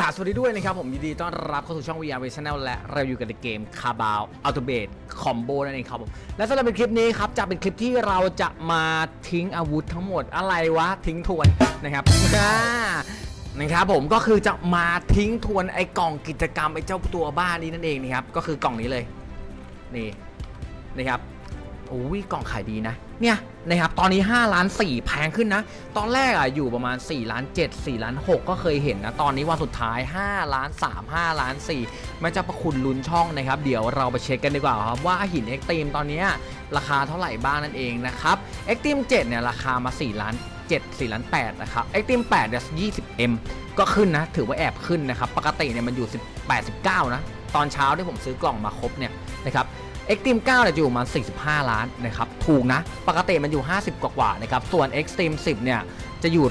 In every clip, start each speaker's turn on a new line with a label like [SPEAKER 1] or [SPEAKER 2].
[SPEAKER 1] กราบสวัสดีด้วยนะครับ ผมยินดีต้อนรับเข้าสู่ช่อง VR v Channel และเราอยู่กันในเกม c a b a o u t o b a t e Combo นั่นเองครับผมและสำหรับเป็นคลิปนี้ครับจะเป็นคลิปที่เราจะมาทิ้งอาวุธทั้งหมดอะไรวะ ทิ้งทวนนะครับนะครับผมก็คือจะมาทิ้งทวนไอ้กล่องกิจกรรมไอ้เจ้าตัวบ้านนี้นั่นเองนะครับก็คือกล่องนี้เลยนี่นะครับโอ้ยกล่องขายดีนะ เนี่ย นะครับตอนนี้5ล้าน4แพงขึ้นนะ ตอนแรกอะอยู่ประมาณ4ล้าน7 4ล้าน6ก็เคยเห็นนะ ตอนนี้วันสุดท้าย5ล้าน3 5ล้าน4มันจะประคุณลุ้นช่องนะครับ เดี๋ยวเราไปเช็คกันดีกว่าครับว่าหินเอ็กตีมตอนนี้ราคาเท่าไหร่บ้างนั่นเองนะครับเอ็กตีม7เนี่ยราคามา4ล้าน7 4ล้าน8นะครับเอ็กตีม8เนี่ย 20M ก็ขึ้นนะ ถือว่าแอบขึ้นนะครับ ปกติเนี่ยมันอยู่ 18 19 นะ ตอนเช้าที่ผมซื้อกล่องมาครบเนี่ยนะครับ X Team 9เนี่ยจะอยู่ประมาณ45 ล้านนะครับถูกนะ ปกติมันอยู่ 50 กว่าๆนะครับส่วน X Team 10 เนี่ยจะอยู่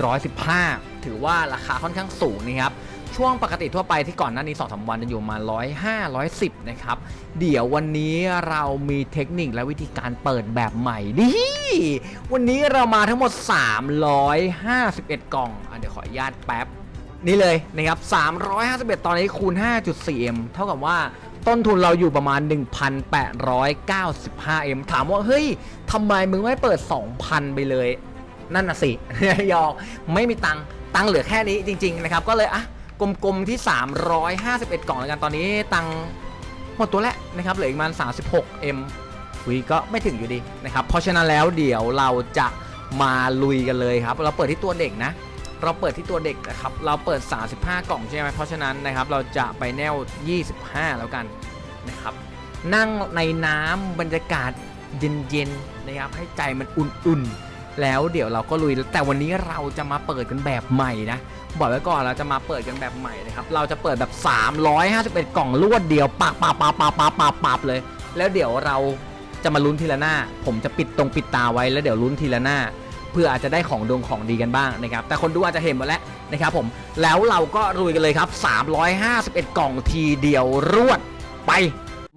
[SPEAKER 1] 115 ถือว่าราคาค่อนข้างสูงนะครับช่วงปกติทั่วไปที่ก่อนหน้านี้2-3วันจะอยู่มา 105 110 นะครับ เดี๋ยววันนี้เรามีเทคนิคและวิธีการเปิดแบบใหม่ดิวันนี้เรามาทั้งหมด 351 กล่องอเดี๋ยวขออนุญาตแป๊บ นี่เลยนะครับ 351 ตอนนี้คูณ 5.4M เท่ากับว่า ต้นทุนเราอยู่ประมาณ 1,895M ถามว่า เฮ้ยทำไมมึงไม่เปิด 2,000 ไปเลย นั่นน่ะสิยอกไม่มีตังค์ตังค์เหลือแค่นี้จริง ๆ นะครับ ก็เลยอะกลมๆที่ 351 กล่องแล้วกันตอนนี้ตังค์หมดตัวแล้วนะครับเหลืออีกประมาณ 36M คุยก็ไม่ถึงอยู่ดีนะครับเพราะฉะนั้นแล้วเดี๋ยวเราจะมาลุยกันเลยครับ เราเปิดที่ตัวเด็กนะ เราเปิดที่ตัวเด็กนะครับ เราเปิด 35 กล่องใช่ไหมเพราะฉะนั้นนะครับ เราจะไปแนว 25 แล้วกันนะครับ นั่งในน้ำบรรยากาศเย็นๆนะครับ ให้ใจมันอุ่นๆ แล้วเดี๋ยวเราก็ลุย แต่วันนี้เราจะมาเปิดกันแบบใหม่นะ บอกไว้ก่อนเราจะมาเปิดกันแบบใหม่นะครับ เราจะเปิดแบบ 351 กล่องรวดเดียวปักปักปักปักปักปักปักเลย แล้วเดี๋ยวเราจะมาลุ้นทีละหน้า ผมจะปิดตรงปิดตาไว้แล้วเดี๋ยวลุ้นทีละหน้า เพื่ออาจจะได้ของดวงของดีกันบ้างนะครับแต่คนดูอาจจะเห็นหมดแล้วนะครับผมแล้วเราก็รุยกันเลยครับ 351 กล่องทีเดียวรวดไป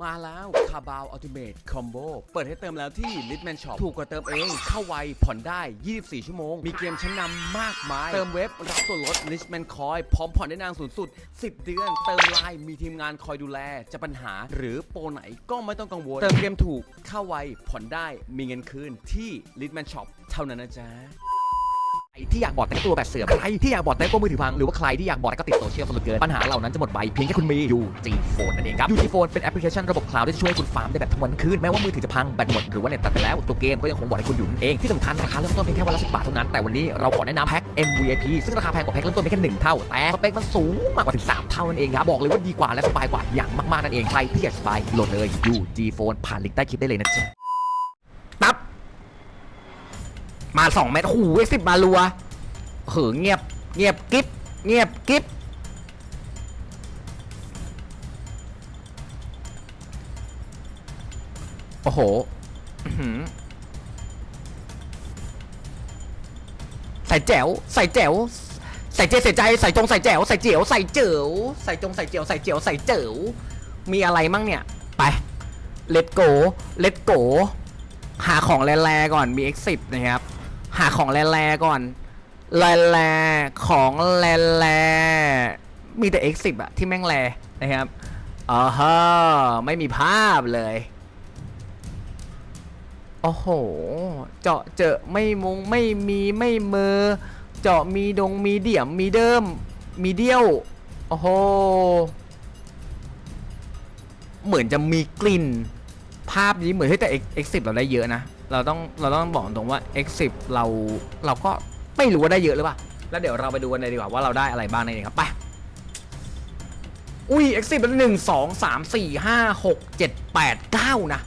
[SPEAKER 1] มาแล้วคาบาวอัลติเมทคอมโบเปิดให้เติมแล้วที่ Litman Shop ถูกกว่าเติมเอง เข้าไว ผ่อนได้ 24 ชั่วโมง มีเกมชั้นนำมากมาย เติมเว็บ รับส่วนลด Litman Coin พร้อมผ่อนได้นานสูงสุด 10 เดือน เติมไลน์มีทีมงานคอยดูแล จะปัญหาหรือโปรไหนก็ไม่ต้องกังวล เติมเกมถูก เข้าไว ผ่อนได้ มีเงินคืนที่ Litman Shop เท่านั้นนะจ๊ะใครที่อยากบอดแต่งตัวแบบเสือใครที่อยากบอดแต่งตัวมือถือพัง หรือว่าใครที่อยากบอดแต่ก็ติดโซเชียลสนุกเกิน ปัญหาเหล่านั้นจะหมดไปเพียงแค่คุณมี UG Phone นั่นเองครับ UG Phone เป็นแอปพลิเคชันระบบคลาวด์ที่จะช่วยให้คุณฟาร์มได้แบบทั้งวันทั้งคืน แม้ว่ามือถือจะพังแบตหมดหรือว่าเน็ตตัดไปแล้ว ตัวเกมก็ยังคงบอดให้คุณอยู่นั่นเอง ที่สำคัญราคาเริ่มต้นเพียงแค่วันละ10บาทเท่านั้น แต่วันนี้เราขอแนะนำแพ็ค MVP ซึ่งราคาแพงกว่าแพ็คเริ่มต้นเพียงแค่หนึ่งเท่า แต่สเปคมันสูงมากกว่าถึงสามเท่านั่นเองครับ บอกเลยว่าดีกว่าและสบายกว่าอย่างมากๆนั่นเอง ใครที่อยากสบายโหลดเลย UG Phone ผ่านลิงก์ใต้คลิปได้เลยนะจ๊ะ มาสองเม็ดโอ้โหเอ็กซิบมาลัวเหือเงียบ เงียบกิ๊บ เงียบกิ๊บ โอ้โหใส่แจ๋ว ใส่แจ๋ว ใส่เจใส่ใจ ใส่จง ใส่แจ๋ว ใส่เจียว ใส่เจ๋ว ใส่จง ใส่เจียว ใส่เจียว ใส่เจ๋ว มีอะไรมั่งเนี่ย ไปเลตโกเลตโกหาของแลๆก่อน มี X10 นะครับ หาของแลๆก่อนแลแลของแลแลมีแต่ X10 อะที่แม่งแลนะครับอ๋อฮะไม่มีภาพเลยโอ้โห เจาะเจอไม่มุงไม่มีไม่เมอเจาะมีดงมีเดี่ยมมีเดิมมีเดียว โอ้โห เหมือนจะมีกลิ่น ภาพนี้เหมือนให้แต่ X10 เราได้เยอะนะ เราต้องเราต้องบอกตรงว่า X10 เราเราก็ไม่รู้ว่าได้เยอะหรือเปล่า แล้วเดี๋ยวเราไปดูกันเลยดีกว่าว่าเราได้อะไรบ้างในนี้ครับไปอุ้ย X10 เป็นหนึ่งสองสามสี่ห้าหกเจ็ดแปดเก้านะ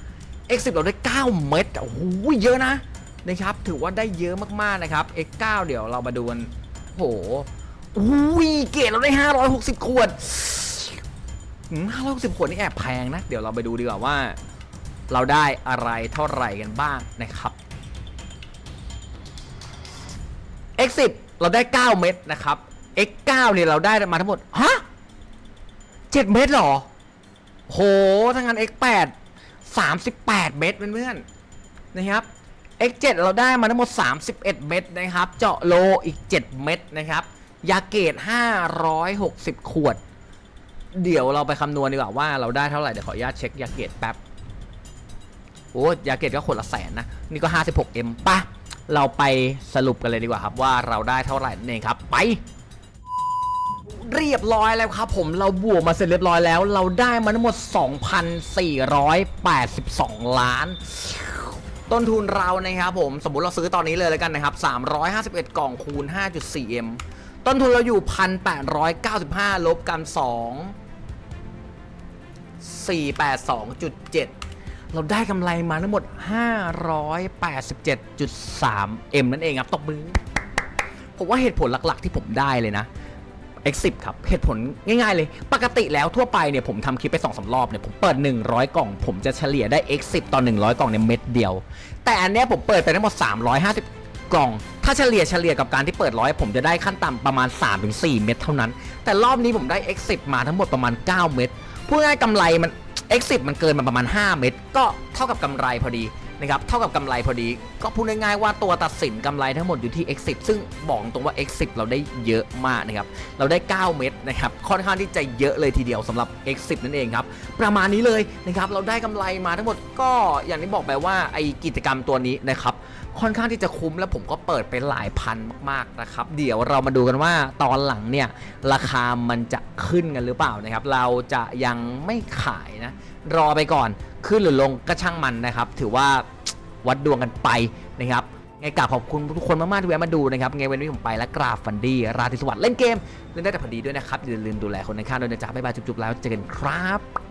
[SPEAKER 1] X10 เราได้ 9 เม็ดโอ้โหเยอะนะนะครับ ถือว่าได้เยอะมากๆนะครับ X9 เดี๋ยวเรามาดูกันโหอุ้ยเกรดเราได้ 560 ขวดอืม560 ขวดนี่แอบแพงนะ เดี๋ยวเราไปดูดีกว่าว่า เราได้อะไรเท่าไหร่กันบ้างนะครับ X10 เราได้ 9 เม็ดนะครับ X9 เนี่ยเราได้มาทั้งหมด ฮะ 7 เม็ดหรอ โหถ้างั้น X8 38 เม็ดเพื่อนๆนะครับ X7 เราได้มาทั้งหมด 31 เม็ดนะครับ เจาะโลอีก 7 เม็ดนะครับ ยาเกต 560 ขวด เดี๋ยวเราไปคำนวณดีกว่าว่าเราได้เท่าไหร่ เดี๋ยวขออนุญาตเช็คยาเกตแป๊บ โอ้ยาเกตก็ขวดละแสนนะ นี่ก็ 56M ปะเราไปสรุปกันเลยดีกว่าครับว่าเราได้เท่าไหร่นั่นเองครับ ไป เรียบร้อยแล้วครับผมเราบวกมาเสร็จเรียบร้อยแล้ว เราได้มาทั้งหมด 2,482 ล้านต้นทุนเรานะครับผมสมมุติเราซื้อตอนนี้เลยแล้วกันนะครับ 351 กล่องคูณ 5.4M ต้นทุนเราอยู่ 1,895 ลบกัน 2 482.7 เราได้กำไรมาทั้งหมด 587.3M นั่นเองครับตบมือ ผมว่าเหตุผลหลักๆที่ผมได้เลยนะ X10 ครับ เหตุผลง่ายๆเลย ปกติแล้วทั่วไปเนี่ยผมทำคลิปไป2อสรอบเนี่ยผมเปิด 100 กล่อง ผมจะเฉลี่ยได้ X10 ต่อ 100 กล่องเนี่ยเม็ดเดียว แต่อันเนี้ยผมเปิดไปทั้งหมด 350 กล่อง ถ้าเฉลี่ยเฉลี่ยกับการที่เปิดร้อยผมจะได้ขั้นต่ำประมาณ 3-4 เม็ดเท่านั้น แต่รอบนี้ผมได้ X10 มาทั้งหมดประมาณ 9 เม็ดพูดง่ายๆกำไรมัน X10 มันเกินมาประมาณ 5 เม็ดก็เท่ากับกำไรพอดีนะครับเท่ากับกำไรพอดี ก็พูดง่ายๆว่าตัวตัดสินกำไรทั้งหมดอยู่ที่ X10 ซึ่งบอกตรงว่า X10 เราได้เยอะมากนะครับ เราได้ 9 เม็ดนะครับ ค่อนข้างที่จะเยอะเลยทีเดียวสำหรับ X10 นั่นเองครับ ประมาณนี้เลยนะครับ เราได้กำไรมาทั้งหมดก็อย่างที่บอกไปว่าไอกิจกรรมตัวนี้นะครับค่อนข้างที่จะคุ้มแล้วผมก็เปิดไปหลายพันมากๆนะครับ เดี๋ยวเรามาดูกันว่าตอนหลังเนี่ยราคามันจะขึ้นกันหรือเปล่านะครับ เราจะยังไม่ขายนะ รอไปก่อนขึ้นหรือลงก็ช่างมันนะครับ ถือว่า วัดดวงกันไปนะครับไงกราบขอบคุณทุกคนมากๆที่แวะมาดูนะครับไงวันนี้ผมไปและกราบฟันดี้ราตรีสวัสดิ์เล่นเกม เล่นได้แต่พอดีด้วยนะครับอย่าลืมดูแลคนในข้างด้วยนะจ๊ะบ๊ายบายจุ๊บๆแล้วเจอกันครับ